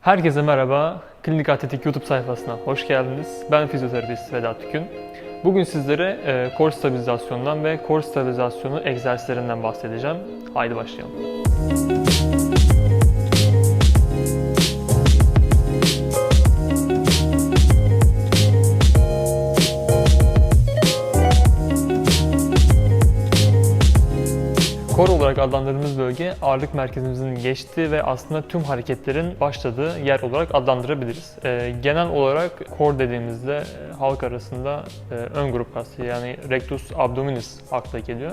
Herkese merhaba. Klinik Atletik YouTube sayfasına hoş geldiniz. Ben fizyoterapist Vedat Tükün. Bugün sizlere e, kor stabilizasyonundan ve kor stabilizasyonu egzersizlerinden bahsedeceğim. Haydi başlayalım. Kor olarak adlandırdığımız bölge ağırlık merkezimizin geçtiği ve aslında tüm hareketlerin başladığı yer olarak adlandırabiliriz. Ee, genel olarak kor dediğimizde e, halk arasında e, ön grup kası yani rectus abdominis akla geliyor.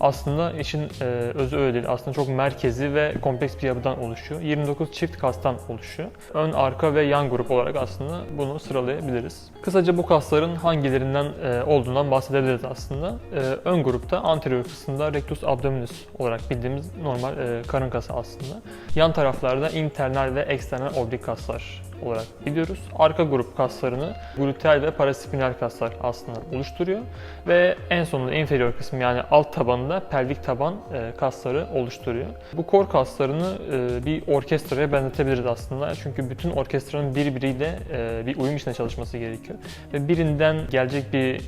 Aslında işin e, özü öyle değil. Aslında çok merkezi ve kompleks bir yapıdan oluşuyor. 29 çift kastan oluşuyor. Ön, arka ve yan grup olarak aslında bunu sıralayabiliriz. Kısaca bu kasların hangilerinden e, olduğundan bahsedebiliriz aslında. E, ön grupta anterior kısımda rectus abdominis olarak bildiğimiz normal e, karın kası aslında. Yan taraflarda internal ve eksternal oblik kaslar olarak biliyoruz. Arka grup kaslarını gluteal ve paraspinal kaslar aslında oluşturuyor. Ve en sonunda inferior kısım yani alt tabanında pelvik taban e, kasları oluşturuyor. Bu kor kaslarını e, bir orkestraya benzetebiliriz aslında. Çünkü bütün orkestranın birbiriyle e, bir uyum içinde çalışması gerekiyor. Ve birinden gelecek bir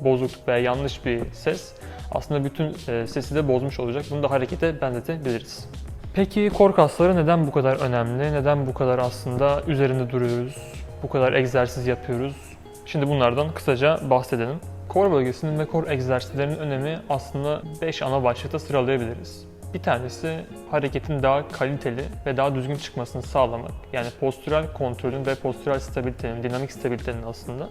bozukluk veya yanlış bir ses aslında bütün sesi de bozmuş olacak. Bunu da harekete benzetebiliriz. Peki kor kasları neden bu kadar önemli? Neden bu kadar aslında üzerinde duruyoruz? Bu kadar egzersiz yapıyoruz? Şimdi bunlardan kısaca bahsedelim. Kor bölgesinin ve kor egzersizlerinin önemi aslında 5 ana başlıkta sıralayabiliriz. Bir tanesi hareketin daha kaliteli ve daha düzgün çıkmasını sağlamak. Yani postürel kontrolün ve postürel stabilitenin, dinamik stabilitenin aslında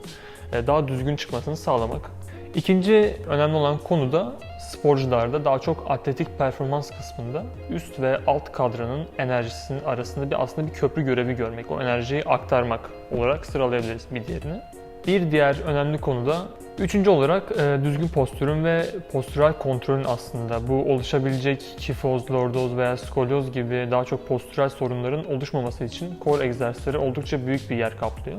e, daha düzgün çıkmasını sağlamak. İkinci önemli olan konu da sporcularda daha çok atletik performans kısmında üst ve alt kadranın enerjisinin arasında bir aslında bir köprü görevi görmek, o enerjiyi aktarmak olarak sıralayabiliriz bir diğerini. Bir diğer önemli konu da Üçüncü olarak e, düzgün postürün ve postürel kontrolün aslında bu oluşabilecek kifoz, lordoz veya skolyoz gibi daha çok postürel sorunların oluşmaması için core egzersizleri oldukça büyük bir yer kaplıyor.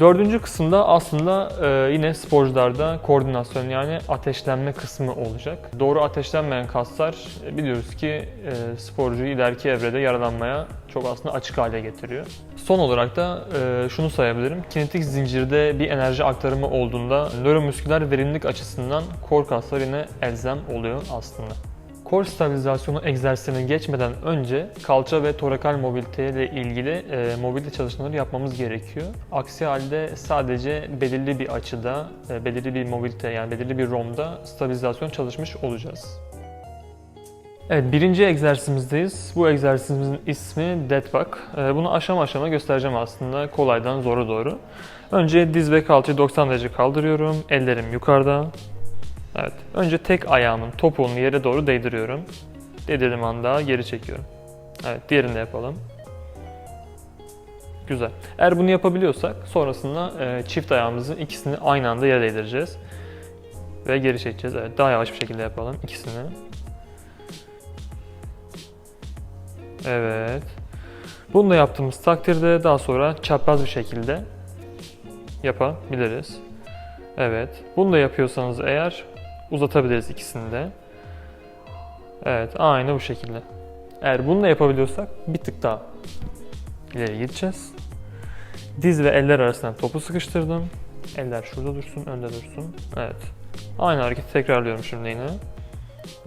Dördüncü kısımda aslında e, yine sporcularda koordinasyon yani ateşlenme kısmı olacak. Doğru ateşlenmeyen kaslar e, biliyoruz ki e, sporcuyu ileriki evrede yaralanmaya çok aslında açık hale getiriyor. Son olarak da şunu sayabilirim. Kinetik zincirde bir enerji aktarımı olduğunda nöromüsküler verimlilik açısından kor kaslar yine elzem oluyor aslında. Kor stabilizasyonu egzersizine geçmeden önce kalça ve torakal mobilite ile ilgili e, mobilite çalışmaları yapmamız gerekiyor. Aksi halde sadece belirli bir açıda, e, belirli bir mobilite yani belirli bir ROM'da stabilizasyon çalışmış olacağız. Evet, birinci egzersizimizdeyiz. Bu egzersizimizin ismi Dead Bug. E, bunu aşama aşama göstereceğim aslında kolaydan zora doğru. Önce diz ve kalçayı 90 derece kaldırıyorum. Ellerim yukarıda. Evet. Önce tek ayağımın topuğunu yere doğru değdiriyorum. Değdirdiğim anda geri çekiyorum. Evet. Diğerini de yapalım. Güzel. Eğer bunu yapabiliyorsak sonrasında e, çift ayağımızın ikisini aynı anda yere değdireceğiz. Ve geri çekeceğiz. Evet. Daha yavaş bir şekilde yapalım ikisini. Evet. Bunu da yaptığımız takdirde daha sonra çapraz bir şekilde yapabiliriz. Evet. Bunu da yapıyorsanız eğer uzatabiliriz ikisini de. Evet, aynı bu şekilde. Eğer bunu da yapabiliyorsak bir tık daha ileri gideceğiz. Diz ve eller arasından topu sıkıştırdım. Eller şurada dursun, önde dursun. Evet. Aynı hareketi tekrarlıyorum şimdi yine.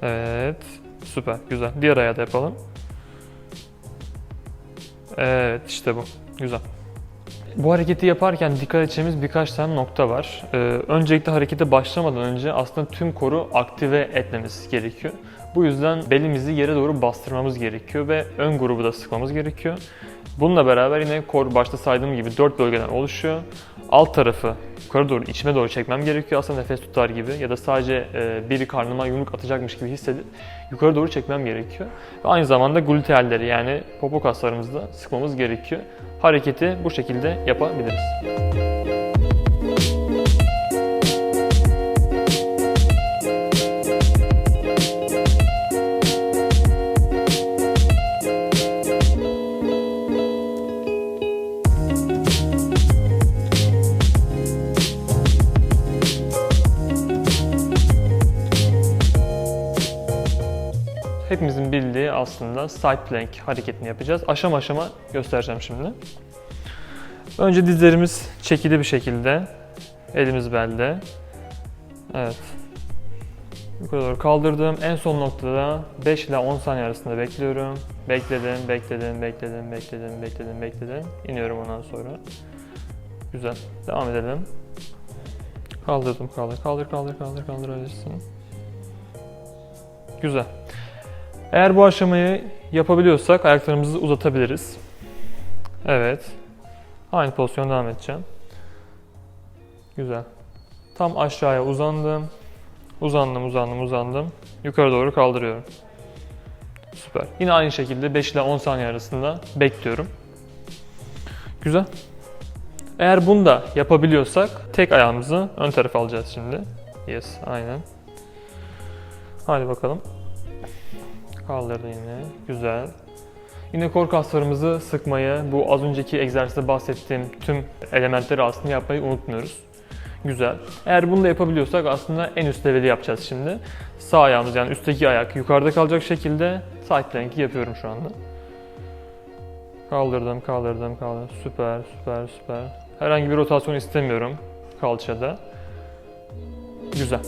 Evet. Süper, güzel. Diğer ayağı da yapalım. Evet, işte bu. Güzel. Bu hareketi yaparken dikkat edeceğimiz birkaç tane nokta var. Ee, öncelikle harekete başlamadan önce aslında tüm koru aktive etmemiz gerekiyor. Bu yüzden belimizi yere doğru bastırmamız gerekiyor ve ön grubu da sıkmamız gerekiyor. Bununla beraber yine kor başta saydığım gibi 4 bölgeden oluşuyor. Alt tarafı yukarı doğru, içime doğru çekmem gerekiyor aslında nefes tutar gibi ya da sadece e, biri karnıma yumruk atacakmış gibi hissedip yukarı doğru çekmem gerekiyor. Ve aynı zamanda glutealleri yani popo kaslarımızı da sıkmamız gerekiyor. Hareketi bu şekilde yapabiliriz. Hepimizin bildiği aslında side plank hareketini yapacağız. Aşama aşama göstereceğim şimdi. Önce dizlerimiz çekili bir şekilde. Elimiz belde. Evet. Yukarı doğru kaldırdım. En son noktada 5 ile 10 saniye arasında bekliyorum. Bekledim, bekledim, bekledim, bekledim, bekledim, bekledim. İniyorum ondan sonra. Güzel. Devam edelim. Kaldırdım, kaldır, kaldır, kaldır, kaldır, kaldırabilirsin. Güzel. Eğer bu aşamayı yapabiliyorsak ayaklarımızı uzatabiliriz. Evet. Aynı pozisyon devam edeceğim. Güzel. Tam aşağıya uzandım. Uzandım, uzandım, uzandım. Yukarı doğru kaldırıyorum. Süper. Yine aynı şekilde 5 ile 10 saniye arasında bekliyorum. Güzel. Eğer bunu da yapabiliyorsak tek ayağımızı ön tarafa alacağız şimdi. Yes, aynen. Hadi bakalım. Kaldırdı yine. Güzel. Yine kor kaslarımızı sıkmayı, bu az önceki egzersizde bahsettiğim tüm elementleri aslında yapmayı unutmuyoruz. Güzel. Eğer bunu da yapabiliyorsak aslında en üst leveli yapacağız şimdi. Sağ ayağımız yani üstteki ayak yukarıda kalacak şekilde side plank'i yapıyorum şu anda. Kaldırdım, kaldırdım, kaldırdım. Süper, süper, süper. Herhangi bir rotasyon istemiyorum kalçada. Güzel.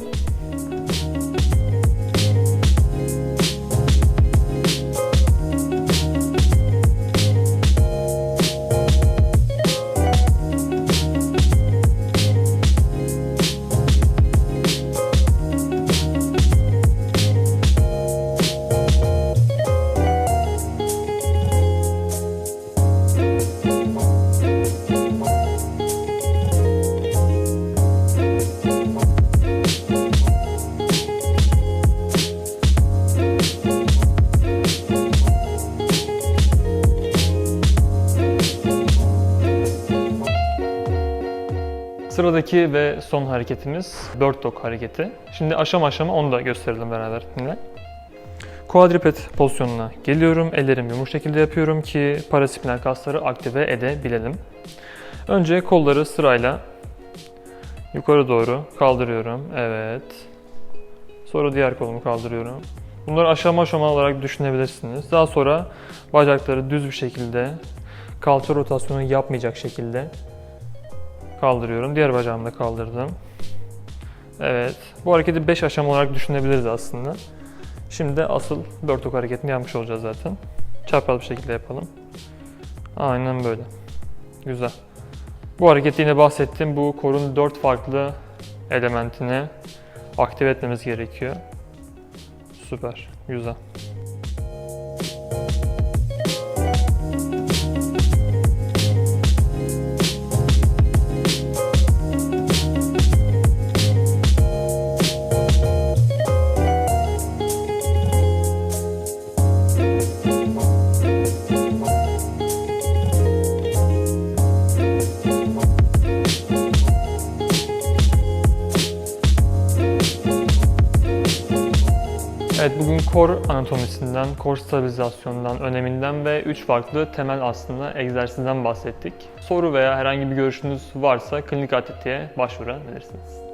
Sıradaki ve son hareketimiz Bird Dog hareketi. Şimdi aşama aşama onu da gösterelim beraber yine. Quadruped pozisyonuna geliyorum. Ellerimi yumuşak şekilde yapıyorum ki paraspinal kasları aktive edebilelim. Önce kolları sırayla yukarı doğru kaldırıyorum. Evet. Sonra diğer kolumu kaldırıyorum. Bunları aşama aşama olarak düşünebilirsiniz. Daha sonra bacakları düz bir şekilde kalça rotasyonu yapmayacak şekilde kaldırıyorum. Diğer bacağımı da kaldırdım. Evet. Bu hareketi 5 aşama olarak düşünebiliriz aslında. Şimdi de asıl börtök hareketini yapmış olacağız zaten. Çapraz bir şekilde yapalım. Aynen böyle. Güzel. Bu hareketi yine bahsettim. Bu korun 4 farklı elementini aktive etmemiz gerekiyor. Süper. Güzel. Evet bugün kor anatomisinden, kor stabilizasyonundan, öneminden ve 3 farklı temel aslında egzersizden bahsettik. Soru veya herhangi bir görüşünüz varsa klinik atletiğe başvurabilirsiniz.